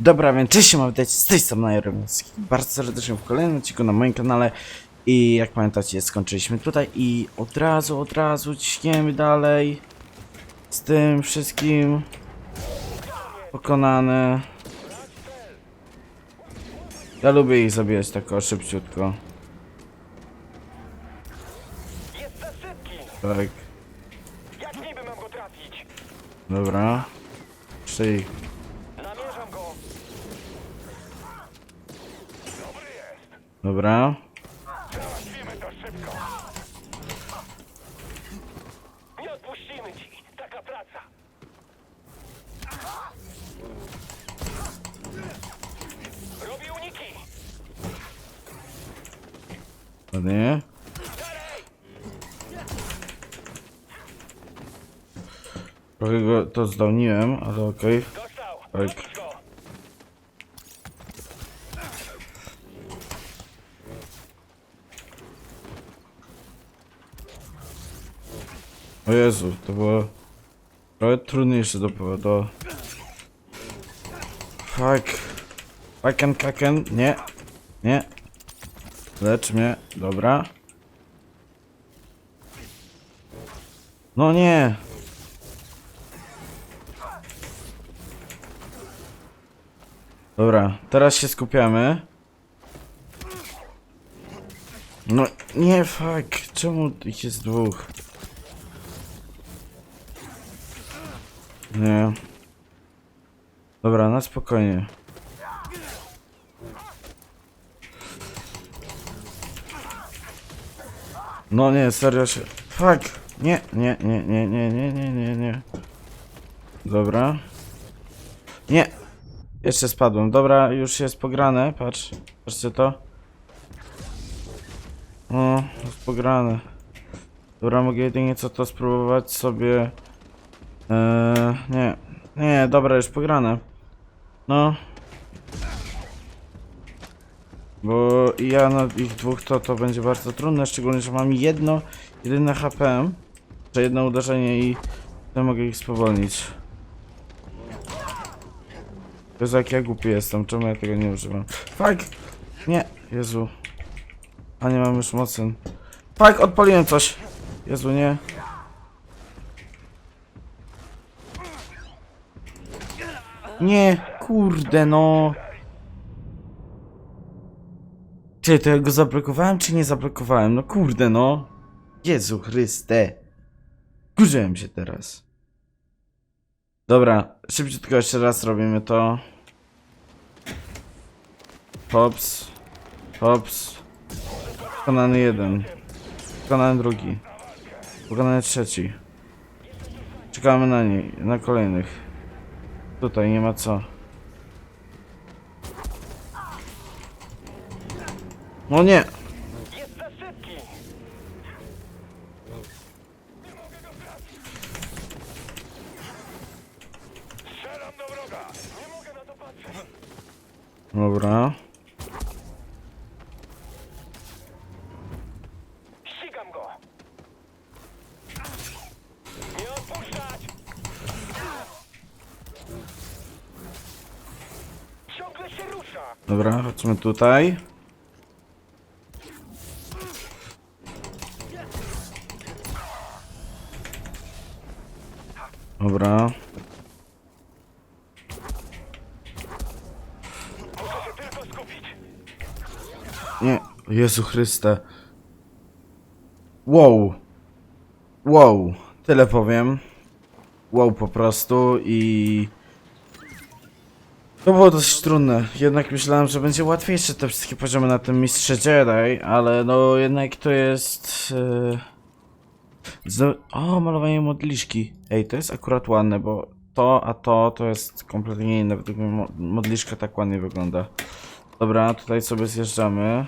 Dobra, więc cześć, mam witajcie z tej strony. Bardzo serdecznie w kolejnym odcinku na moim kanale. I jak pamiętacie, skończyliśmy tutaj i od razu, od razu ciśniemy dalej. Z tym wszystkim pokonane. Ja lubię ich zabijać tak o szybciutko. Tak, dobra. Jeszcze ich. Namierzam go! Dobry jest! Dobra. Załatwimy to szybko! Nie odpuścimy ci! Taka praca! Robi uniki! Ładnie. Trochę go to zdolniłem, ale okej. Dostał! Robisz Jezu, to było trochę trudniejsze do... do... Fuck. Fucken, kaken, nie. Nie. Lecz mnie, dobra. No nie. Dobra, teraz się skupiamy. No nie, fuck. Czemu ich jest dwóch? Nie. Dobra, na spokojnie. No nie, serio się... Fuck! Nie, nie, nie, nie, nie, nie, nie, nie, nie. Dobra. Nie! Jeszcze spadłem. Dobra, już jest pograne. Patrz. Patrzcie to. O, jest pograne. Dobra, mogę jedynie co to spróbować sobie... Eee, nie. Nie, dobra, już pograne. No. Bo ja na ich dwóch to, to będzie bardzo trudne, szczególnie, że mam jedno, jedyne HP, że jedno uderzenie i to mogę ich spowolnić. Jezu, jak ja głupi jestem, czemu ja tego nie używam? Fuck! Nie, Jezu. A nie mam już mocy. Fuck, odpaliłem coś! Jezu, nie. Nie, kurde no. Czy to ja go zablokowałem, czy nie zablokowałem? No kurde no. Jezu Chryste. Kurzyłem się teraz. Dobra, szybciutko jeszcze raz robimy to. Hops. Hops. Pokonany jeden. Pokonany drugi. Pokonany trzeci. Czekamy na nie, na kolejnych. Tutaj nie ma co. No nie! Jest za! Strzelam do wroga! Nie mogę na to patrzeć! Dobra. Ścigam go! Nie odpuszczać! Ciągle się rusza! Chodźmy tutaj. Dobra. Nie. Jezu Chryste. Wow. Wow. Tyle powiem. Wow po prostu i... To było dosyć trudne. Jednak myślałem, że będzie łatwiejsze te wszystkie poziomy na tym mistrze Jedi, ale no jednak to jest... Yy... O, malowanie modliszki. Ej, to jest akurat ładne, bo to, a to, to jest kompletnie inne. Według mnie mo- modliszka tak ładnie wygląda. Dobra, tutaj sobie zjeżdżamy.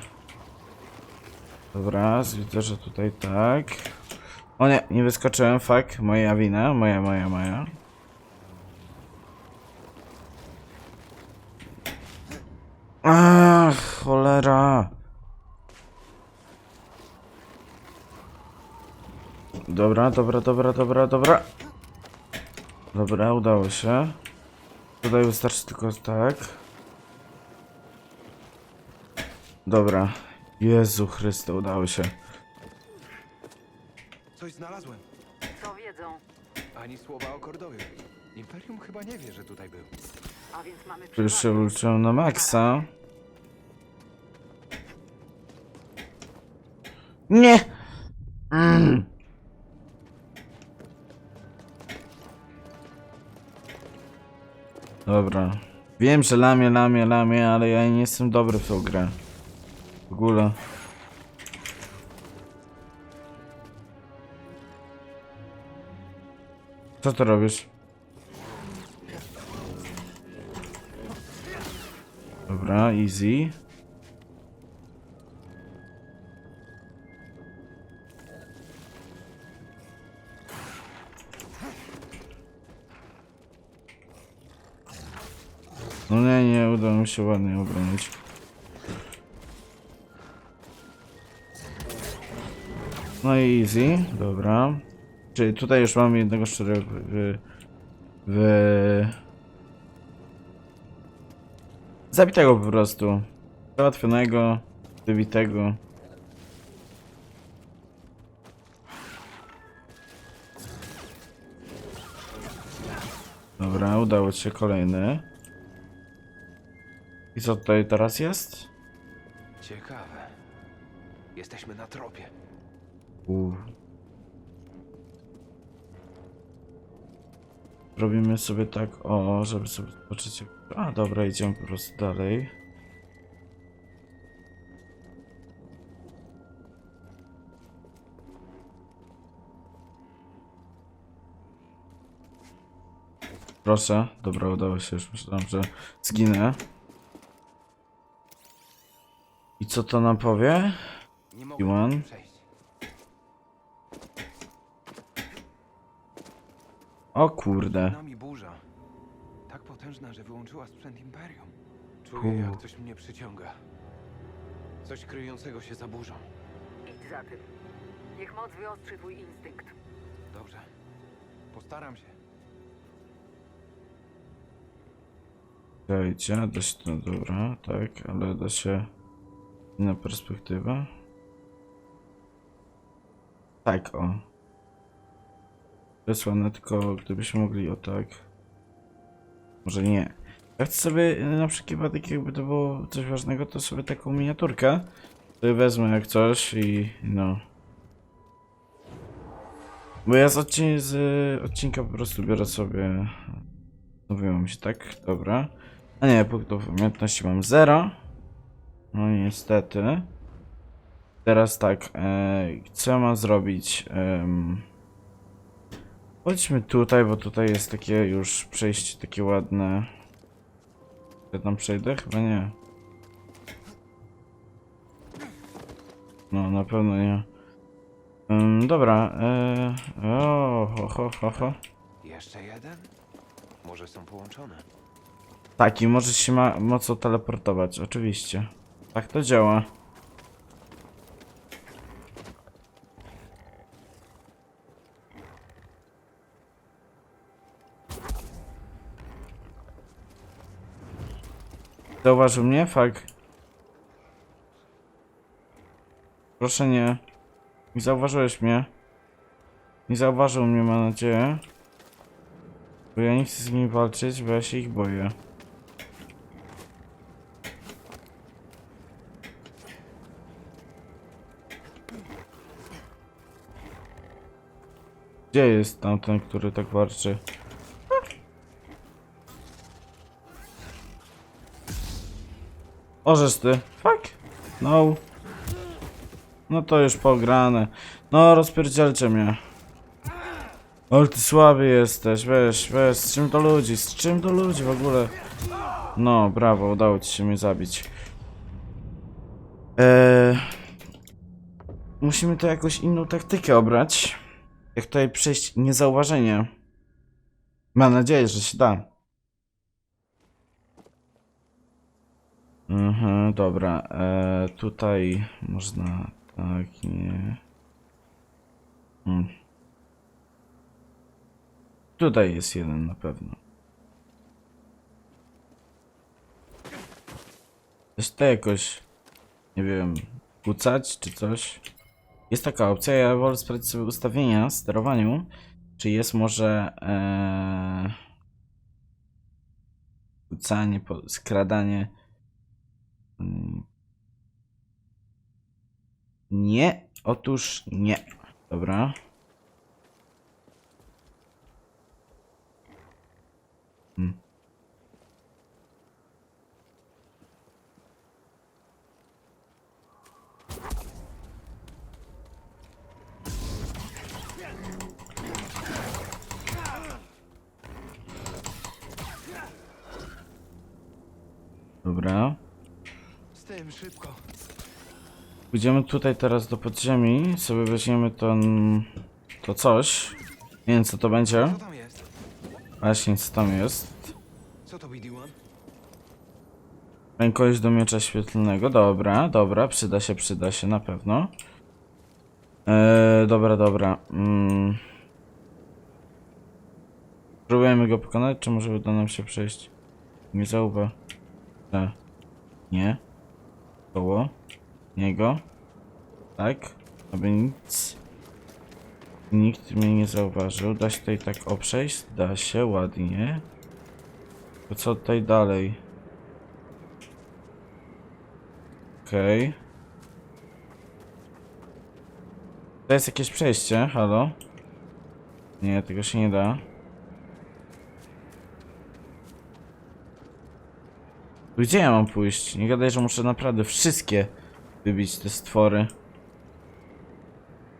Dobra, widzę, że tutaj tak. O nie, nie wyskoczyłem, fuck. Moja wina, moja, moja, moja. Ach, cholera. Dobra, dobra, dobra, dobra, dobra. Dobra, udało się. Tutaj wystarczy tylko tak. Dobra. Jezu Chryste, udało się. Coś znalazłem. Co wiedzą? Ani słowa o Kordowie. Imperium chyba nie wie, że tutaj był. Tu na maksa. Nie! Mm. Dobra. Wiem, że lamię, lamię, lamię, ale ja nie jestem dobry w tą grę. W ogóle. Co ty robisz? Dobra, easy. No nie, nie, udało mi się ładnie obronić. No i easy, dobra. Czyli tutaj już mamy jednego szczerego w... w... Zabitego po prostu. Załatwionego, wybitego. Dobra, udało się kolejny. I co tutaj teraz jest? Ciekawe. Jesteśmy na tropie. Uuu. Robimy sobie tak, o, żeby sobie zobaczyć. jak- A, dobra, idziemy po prostu dalej. Proszę, dobra, udało się, już myślałem, że zginę. I co to nam powie? Nie mogę przejść. O kurde. Potężna, że wyłączyła sprzęt Imperium. Czuję, jak coś mnie przyciąga. Coś kryjącego się za burzą. Idź za tym. Niech moc wyostrzy twój instynkt. Dobrze. Postaram się. Czekajcie, da się to, dobra, tak, ale da się inna perspektywa. Tak, o. Ładne, tylko gdybyśmy mogli o tak. Może nie. Ja chcę sobie y, na wypadek, jakby to było coś ważnego, to sobie taką miniaturkę sobie wezmę jak coś i no. Bo ja z, odcin z y, odcinka po prostu biorę sobie Mówiło mi się tak, dobra. A nie, punktów umiejętności mam 0. No niestety. Teraz tak, e, co mam zrobić? Em, chodźmy tutaj, bo tutaj jest takie już przejście takie ładne. Ja tam przejdę? Chyba nie. No, na pewno nie. Em, dobra, e, o, ho, ho, ho, ho. Jeszcze jeden? Może są połączone. Tak, i możesz się ma mocno teleportować, oczywiście. Tak to działa. Zauważył mnie? Fuck. Proszę nie. Nie zauważyłeś mnie. Nie zauważył mnie, mam nadzieję. Bo ja nie chcę z nimi walczyć, bo ja się ich boję. Gdzie jest tamten, który tak walczy? Orzesz ty. Fuck. No. No to już pograne. No, rozpierdzielcie mnie. Ale ty słaby jesteś, weź, weź, z czym to ludzi, z czym to ludzi w ogóle? No, brawo, udało ci się mnie zabić. Eee, musimy to jakoś inną taktykę obrać. Jak tutaj przejść niezauważenie. Mam nadzieję, że się da. Mhm, dobra. E, tutaj można tak, nie. Hmm. Tutaj jest jeden na pewno. Jest to jakoś, nie wiem, kłócać czy coś. Jest taka opcja, ja wolę sprawdzić sobie ustawienia sterowaniu, czy jest może ee, kłócanie, skradanie Mm. Nie, otóż nie. Dobra. Hmm. Dobra. Tym szybko. Pójdziemy tutaj teraz do podziemi, sobie weźmiemy ten, to coś. Nie wiem co to będzie. Co tam jest? Właśnie co tam jest. Co to BD-1? Rękojeść do miecza świetlnego. Dobra, dobra, przyda się, przyda się na pewno. Eee, dobra, dobra. Mm. Próbujemy go pokonać, czy może uda nam się przejść? Nie zauwa. E. Nie. Koło. Niego. Tak. Aby nic. Nikt mnie nie zauważył. Da się tutaj tak oprzejść? Da się, ładnie. To co tutaj dalej? Okej. To jest jakieś przejście, halo? Nie, tego się nie da. Gdzie ja mam pójść? Nie gadaj, że muszę naprawdę wszystkie wybić te stwory.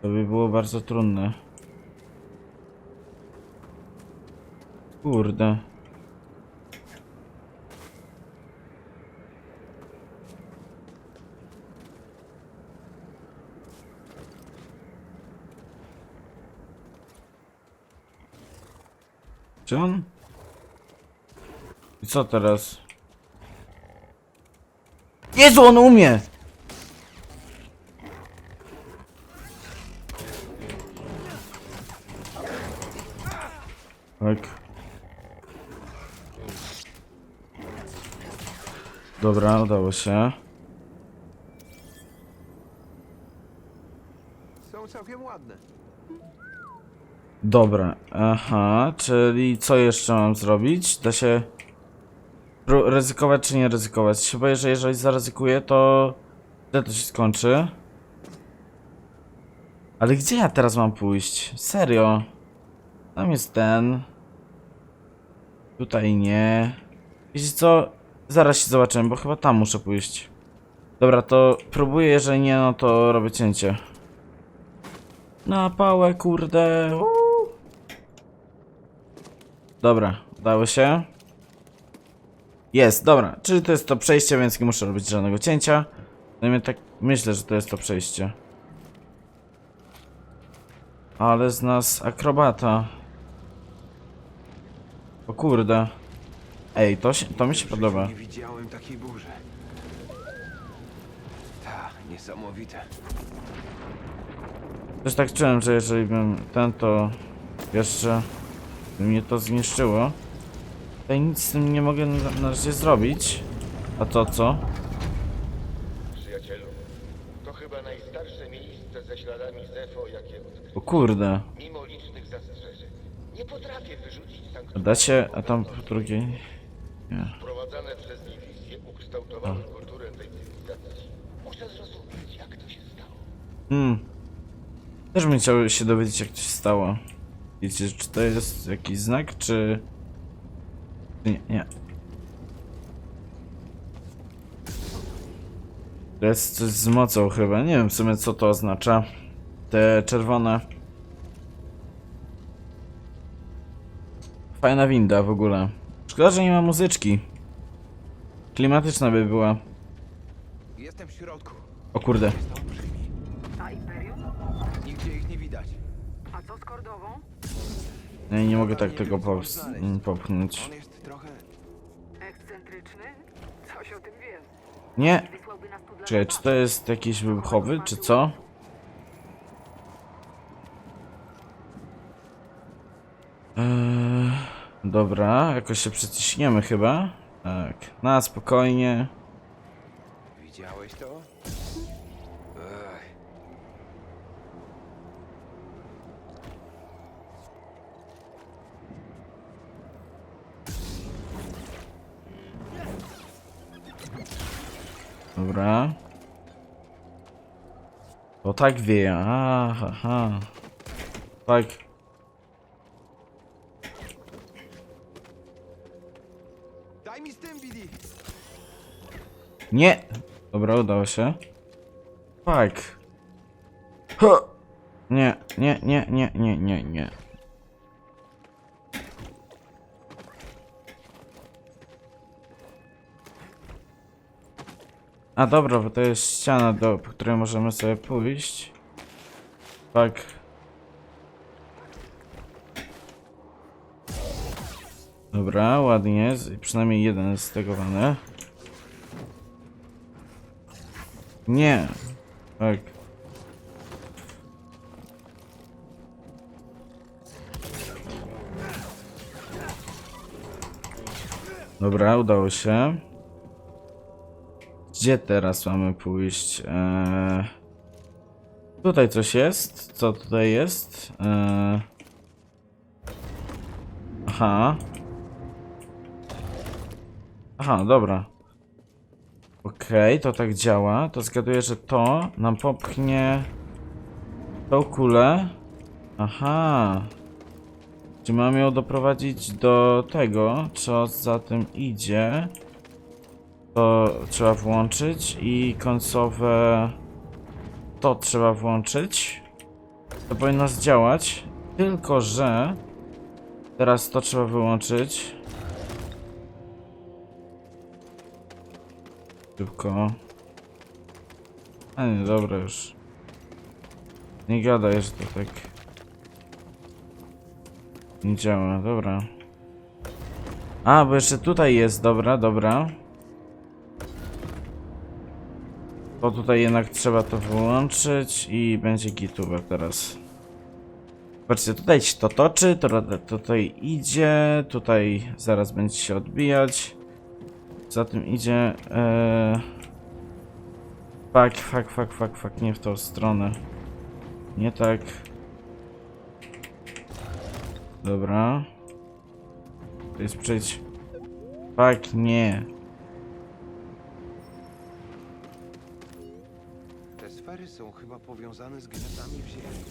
To by było bardzo trudne. Kurde. Czy on? I co teraz? Jezu, on umie! Tak. Dobra, udało się. Są całkiem ładne. Dobra, aha, czyli co jeszcze mam zrobić? Da się ryzykować czy nie ryzykować? Chyba, że jeżeli zaryzykuję, to źle to się skończy. Ale gdzie ja teraz mam pójść? Serio? Tam jest ten. Tutaj nie. Wiecie co? Zaraz się zobaczymy, bo chyba tam muszę pójść. Dobra, to próbuję, jeżeli nie, no to robię cięcie. Na pałę, kurde. Uuu. Dobra, udało się. Jest, dobra. Czyli to jest to przejście, więc nie muszę robić żadnego cięcia. No tak myślę, że to jest to przejście. Ale z nas akrobata. O kurde. Ej, to, się, to mi się podoba. Nie widziałem takiej burzy. Ta, niesamowite. Też tak czułem, że jeżeli bym ten, to jeszcze by mnie to zniszczyło. Tutaj nic z tym nie mogę na, na razie zrobić. A to co? Przyjacielu, to chyba najstarsze miejsce ze śladami Zefo, jakie odkryłem. O kurde. Mimo licznych zastrzeżeń, nie potrafię wyrzucić A sanktuarium. da się, a tam po drugiej... Nie. Wprowadzane przez ukształtowały kulturę tej cywilizacji. Muszę zrozumieć, jak to się stało. Hmm. Też bym chciał się dowiedzieć, jak to się stało. Wiecie, czy to jest jakiś znak, czy... Nie, nie. To jest coś z mocą chyba. Nie wiem w sumie, co to oznacza. Te czerwone. Fajna winda w ogóle. Szkoda, że nie ma muzyczki. Klimatyczna by była. Jestem w środku. O kurde. A Imperium? Nigdzie ich nie widać. A co z Kordową? Ja nie mogę tak Nie tego pops- popchnąć. On jest trochę... Ekscentryczny? Coś o tym wiem. Nie, Czekaj, czy to jest jakiś wybuchowy, czy co? Eee, dobra, jakoś się przyciśniemy chyba. Tak, na spokojnie. Widziałeś to? Dobra. To tak wieje. Aha, aha. Tak. Daj mi z tym, Billy! Nie! Dobra, udało się. Tak. Ha! Nie, nie, nie, nie, nie, nie, nie. A dobra, bo to jest ściana, do po której możemy sobie pójść. Tak. Dobra, ładnie, przynajmniej jeden jest stegowany. Nie. Tak. Dobra, udało się. Gdzie teraz mamy pójść? Eee... Tutaj coś jest? Co tutaj jest? Eee... Aha. Aha, dobra. Okej, to tak działa. To zgaduję, że to nam popchnie tą kulę. Aha. Czy mamy ją doprowadzić do tego, co za tym idzie? To trzeba włączyć i końcowe to trzeba włączyć. To powinno zdziałać. Tylko, że teraz to trzeba wyłączyć. Szybko. A nie, dobra już. Nie gadaj, że to tak nie działa, dobra. A, bo jeszcze tutaj jest, dobra, dobra. Bo tutaj jednak trzeba to wyłączyć i będzie gituwa teraz. Patrzcie, tutaj się to toczy, to to tutaj idzie, tutaj zaraz będzie się odbijać. Za tym idzie. Ee... Fuck, fuck, fuck, fuck, fuck, nie w tą stronę. Nie tak. Dobra. To jest przejdź. Fuck, nie. Są chyba powiązane z gniazdami w ziemi.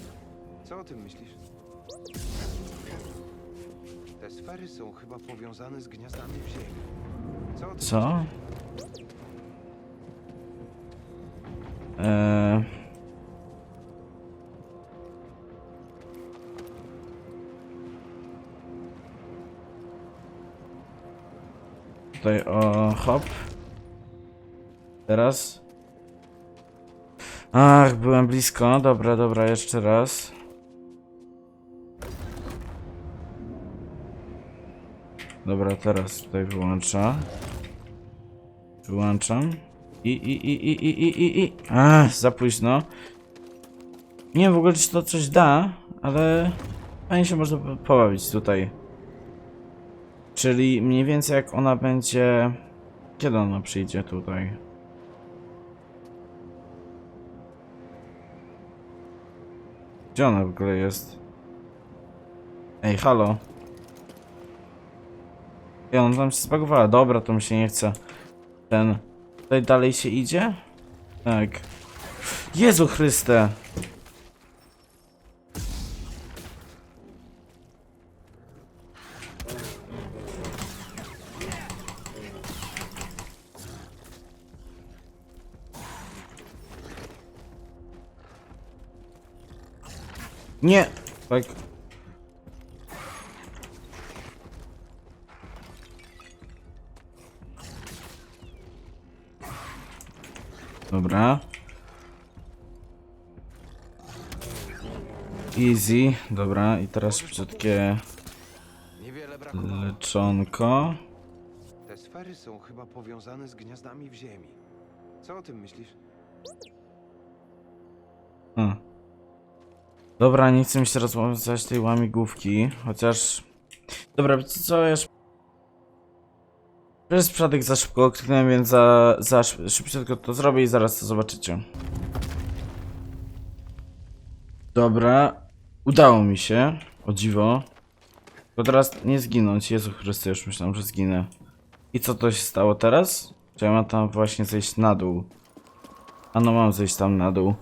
Co o tym myślisz? Te sfery są chyba powiązane z gniazdami w ziemi. Co o tym Co? Eee... Tutaj o hop. Teraz. Ach, byłem blisko. Dobra, dobra, jeszcze raz. Dobra, teraz tutaj wyłącza. Wyłączam. I, i, i, i, i, i, i, i. Za późno. Nie wiem w ogóle, czy to coś da, ale fajnie się można po- pobawić tutaj. Czyli mniej więcej jak ona będzie... Kiedy ona przyjdzie tutaj? Gdzie ona w ogóle jest? Ej, halo. Ej, ona tam się zbagowała. Dobra, to mi się nie chce. Ten... Tutaj dalej się idzie? Tak. Jezu Chryste! Nie! Tak. Dobra. Easy. Dobra, i teraz szybciutkie Niewiele brakowało. leczonko. Te sfery są chyba powiązane z gniazdami w ziemi. Co o tym myślisz? Hmm. Dobra, nie chcę mi się rozmawiać tej łamigłówki, chociaż... Dobra, wiecie co, ja już... Przez przypadek za szybko kliknąłem, więc za, za szy- szybciutko to zrobię i zaraz to zobaczycie. Dobra, udało mi się, o dziwo. Tylko teraz nie zginąć, Jezu Chryste, już myślałem, że zginę. I co to się stało teraz? Czy ja mam tam właśnie zejść na dół? A no mam zejść tam na dół.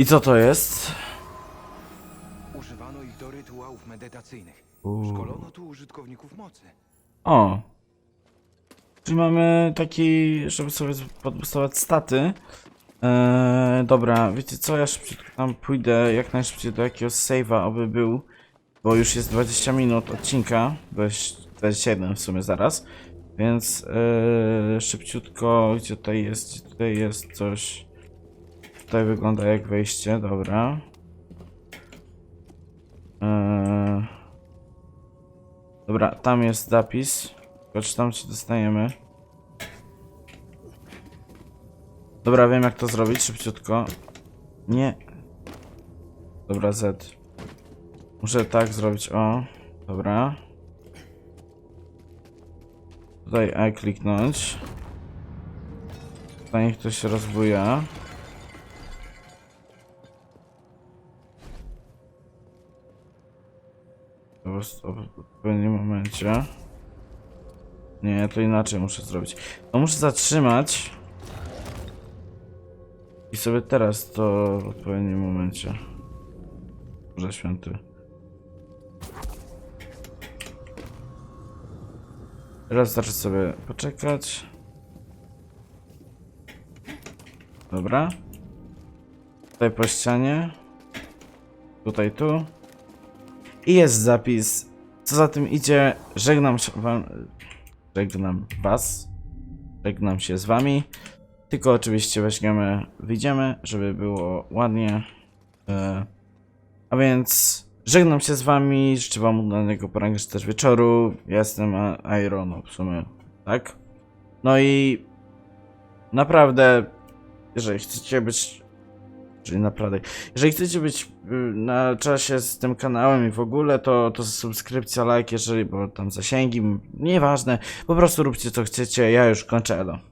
I co to jest? Używano ich do rytuałów medytacyjnych. Uuu. Szkolono tu użytkowników mocy. O! Czyli mamy taki, żeby sobie podbustować staty. Eee, dobra, wiecie co, ja szybciutko tam pójdę jak najszybciej do jakiegoś save'a, aby był, bo już jest 20 minut odcinka, bo jest 21 w sumie zaraz, więc eee, szybciutko, gdzie tutaj jest, gdzie tutaj jest coś, tutaj wygląda jak wejście, dobra. Eee, Dobra, tam jest zapis. Tylko czy tam się dostajemy? Dobra, wiem jak to zrobić szybciutko. Nie. Dobra, Z. Muszę tak zrobić, o. Dobra. Tutaj E kliknąć. Tutaj niech to się rozbuja. W odpowiednim momencie. Nie, to inaczej muszę zrobić. To muszę zatrzymać. I sobie teraz to w odpowiednim momencie. Boże święty. Teraz wystarczy sobie poczekać. Dobra. Tutaj po ścianie. Tutaj tu. I jest zapis. Co za tym idzie, żegnam się wam, żegnam was, żegnam się z wami. Tylko oczywiście weźmiemy, wyjdziemy, żeby było ładnie. E, a więc żegnam się z wami, życzę wam udanego poranka czy też wieczoru. Ja jestem Iron, w sumie, tak? No i naprawdę, jeżeli chcecie być Czyli naprawdę. Jeżeli chcecie być y, na czasie z tym kanałem i w ogóle, to, to subskrypcja, like, jeżeli, bo tam zasięgi, nieważne. Po prostu róbcie co chcecie, ja już kończę, Elo.